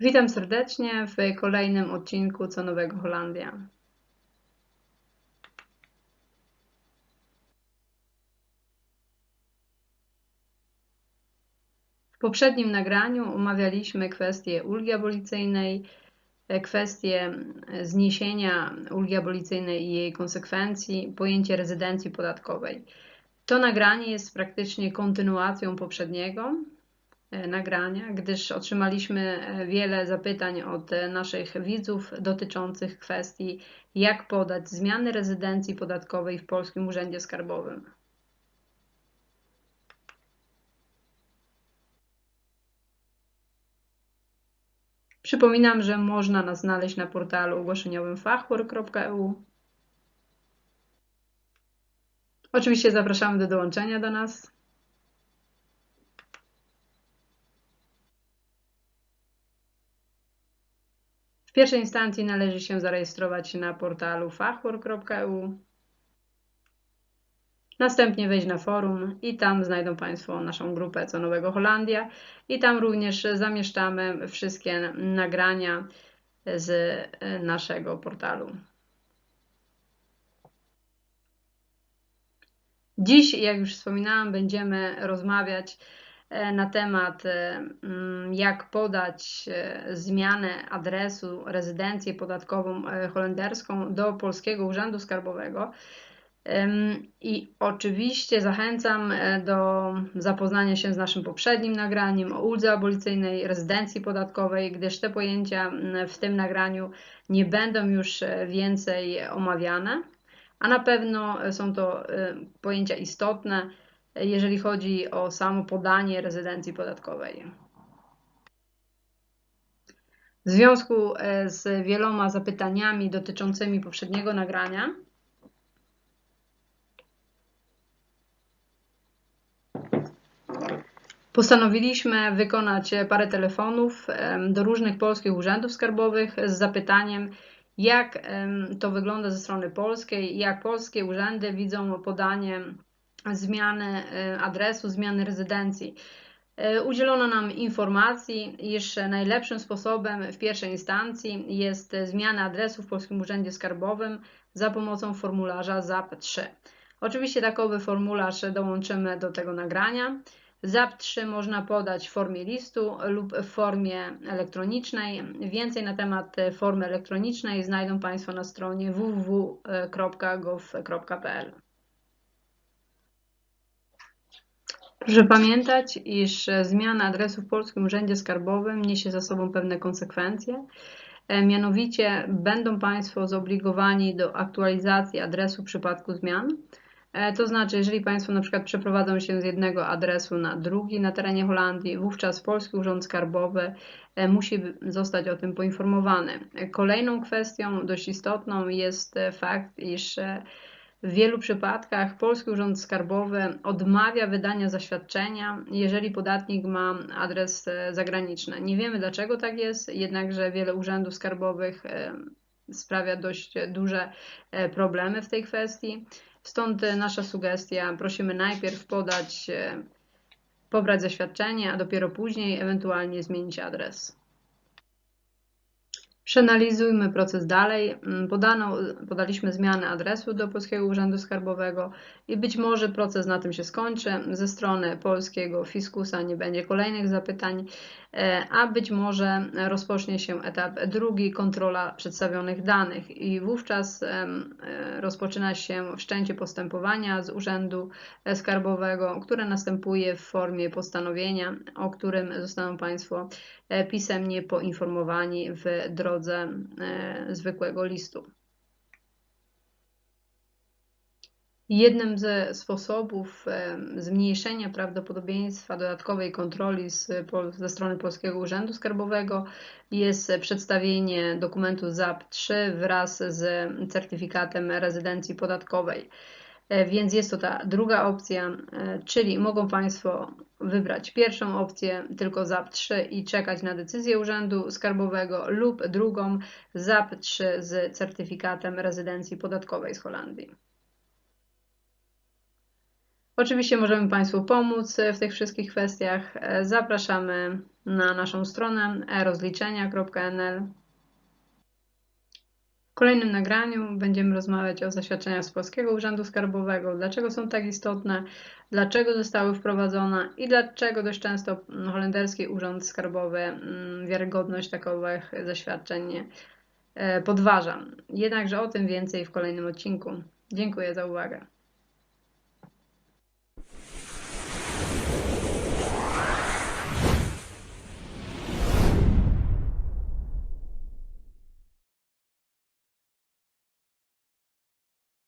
Witam serdecznie w kolejnym odcinku Co Nowego Holandia. W poprzednim nagraniu omawialiśmy kwestię ulgi abolicyjnej, kwestię zniesienia ulgi abolicyjnej i jej konsekwencji, pojęcie rezydencji podatkowej. To nagranie jest praktycznie kontynuacją poprzedniego, nagrania, gdyż otrzymaliśmy e, wiele zapytań od e, naszych widzów dotyczących kwestii, jak podać zmiany rezydencji podatkowej w Polskim Urzędzie Skarbowym. Przypominam, że można nas znaleźć na portalu ogłoszeniowym fachwor.eu. Oczywiście zapraszamy do dołączenia do nas. Pierwszej instancji należy się zarejestrować na portalu fachwor.eu. Następnie wejść na forum i tam znajdą Państwo naszą grupę Co Nowego Holandia i tam również zamieszczamy wszystkie nagrania z naszego portalu. Dziś, jak już wspominałam, będziemy rozmawiać E, na temat, e, mm, jak podać e, zmianę adresu, rezydencję podatkową holenderską do Polskiego Urzędu Skarbowego. I oczywiście zachęcam do zapoznania się z naszym poprzednim nagraniem o uldze abolicyjnej, rezydencji podatkowej, gdyż te pojęcia w tym nagraniu nie będą już więcej omawiane, a na pewno są to pojęcia istotne jeżeli chodzi o samo podanie rezydencji podatkowej. W związku e, z wieloma zapytaniami dotyczącymi poprzedniego nagrania, postanowiliśmy wykonać parę telefonów do różnych polskich urzędów skarbowych z zapytaniem, jak to wygląda ze strony polskiej, jak polskie urzędy widzą podanie zmiany e, adresu, zmiany rezydencji. E, udzielono nam informacji, iż najlepszym sposobem w pierwszej instancji jest zmiana adresu w Polskim Urzędzie Skarbowym za pomocą formularza ZAP-3. Oczywiście takowy formularz dołączymy do tego nagrania. ZAP-3 można podać w formie listu lub w formie elektronicznej. Więcej na temat formy elektronicznej znajdą Państwo na stronie www.gov.pl. Proszę pamiętać, iż zmiana adresu w Polskim Urzędzie Skarbowym niesie za sobą pewne konsekwencje. E, mianowicie będą Państwo zobligowani do aktualizacji adresu w przypadku zmian. E, to znaczy, jeżeli Państwo na przykład przeprowadzą się z jednego adresu na drugi na terenie Holandii, wówczas Polski Urząd Skarbowy e, musi zostać o tym poinformowany. Kolejną kwestią dość istotną jest fakt, iż w wielu przypadkach Polski Urząd Skarbowy odmawia wydania zaświadczenia, jeżeli podatnik ma adres e, zagraniczny. Nie wiemy dlaczego tak jest, jednakże wiele urzędów skarbowych e, sprawia dość duże e, problemy w tej kwestii. Stąd nasza sugestia, prosimy najpierw podać, pobrać zaświadczenie, a dopiero później ewentualnie zmienić adres. Przeanalizujmy proces dalej. Mm, podano, podaliśmy zmianę adresu do Polskiego Urzędu Skarbowego i być może proces na tym się skończy. Ze strony polskiego fiskusa nie będzie kolejnych zapytań, e, a być może rozpocznie się etap drugi, kontrola przedstawionych danych i wówczas e, rozpoczyna się wszczęcie postępowania z Urzędu Skarbowego, które następuje w formie postanowienia, o którym zostaną Państwo e, pisemnie poinformowani w drodze zwykłego listu. Jednym ze sposobów zmniejszenia prawdopodobieństwa dodatkowej kontroli z, ze strony Polskiego Urzędu Skarbowego jest przedstawienie dokumentu ZAP-3 wraz z certyfikatem rezydencji podatkowej. E, więc jest to ta druga opcja, e, czyli mogą Państwo wybrać pierwszą opcję, tylko ZAP-3 i czekać na decyzję Urzędu Skarbowego lub drugą ZAP-3 z certyfikatem rezydencji podatkowej z Holandii. Oczywiście możemy Państwu pomóc w tych wszystkich kwestiach. Zapraszamy na naszą stronę e-rozliczenia.nl. Kolejnym nagraniu będziemy rozmawiać o zaświadczeniach z Polskiego Urzędu Skarbowego, dlaczego są tak istotne, dlaczego zostały wprowadzone i dlaczego dość często holenderski Urząd Skarbowy mm, wiarygodność takowych zaświadczeń e, podważa. Jednakże o tym więcej w kolejnym odcinku. Dziękuję za uwagę.